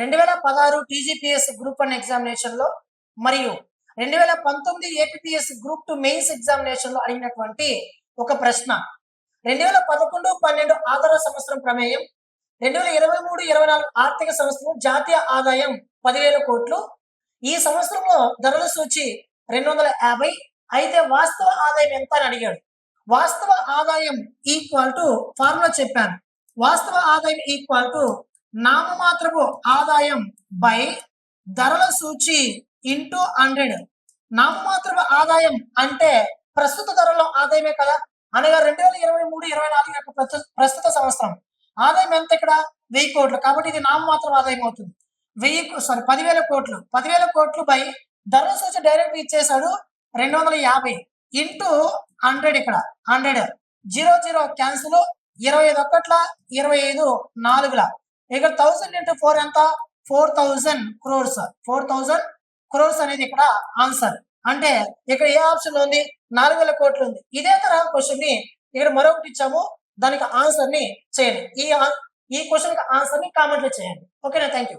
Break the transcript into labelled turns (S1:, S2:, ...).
S1: రెండు వేల పదహారు టీజీపీఎస్ గ్రూప్ వన్ ఎగ్జామినేషన్లో మరియు రెండు వేల పంతొమ్మిది ఏపీపీఎస్ గ్రూప్ టూ మెయిన్స్ ఎగ్జామినేషన్లో అడిగినటువంటి ఒక ప్రశ్న. రెండు వేల పదకొండు పన్నెండు ఆధార సంవత్సరం ప్రమేయం రెండు వేల ఇరవై మూడు ఇరవై నాలుగు ఆర్థిక సంవత్సరం జాతీయ ఆదాయం పదివేల కోట్లు. ఈ సంవత్సరంలో ధరల సూచి రెండు వందల యాభై. అయితే వాస్తవ ఆదాయం ఎంత అని అడిగాడు. వాస్తవ ఆదాయం ఈక్వల్ టు ఫార్ములా చెప్పాను. వాస్తవ ఆదాయం ఈక్వల్ టు నామమాత్రపు ఆదాయం బై ధరల సూచి ఇంటూ హండ్రెడ్. నామమాత్రపు ఆదాయం అంటే ప్రస్తుత ధరలో ఆదాయమే కదా? అనగా రెండు వేల ఇరవై మూడు ఇరవై నాలుగు యొక్క ప్రస్తుత సంవత్సరం. ఆదాయం ఎంత ఇక్కడ? వెయ్యి కోట్లు. కాబట్టి ఇది నామమాత్రం ఆదాయం అవుతుంది. వెయ్యి సారీ పదివేల కోట్లు. పదివేల కోట్లు బై ధరల సూచి డైరెక్ట్ ఇచ్చేశాడు రెండు వందల యాభై. ఇంటూ హండ్రెడ్ ఇక్కడ. హండ్రెడ్. Zero zero cancel. ఇరవై ఐదు ఒక్కట్ల ఇరవై ఐదు నాలుగుల. ఇక్కడ థౌసండ్ ఇంటూ ఫోర్ ఎంత? Four thousand crores four thousand crores అనేది ఇక్కడ ఆన్సర్ అంటే ఇక్కడ ఏ ఆప్షన్ ఉంది? నాలుగు వేల కోట్లు ఉంది. ఇదే తరహా క్వశ్చన్ని ఇక్కడ మరొకటి ఇచ్చాము. దానికి ఆన్సర్ని చేయండి. ఈ ఈ క్వశ్చన్కి ఆన్సర్ని కామెంట్లో చేయండి. ఓకేనా థ్యాంక్ యూ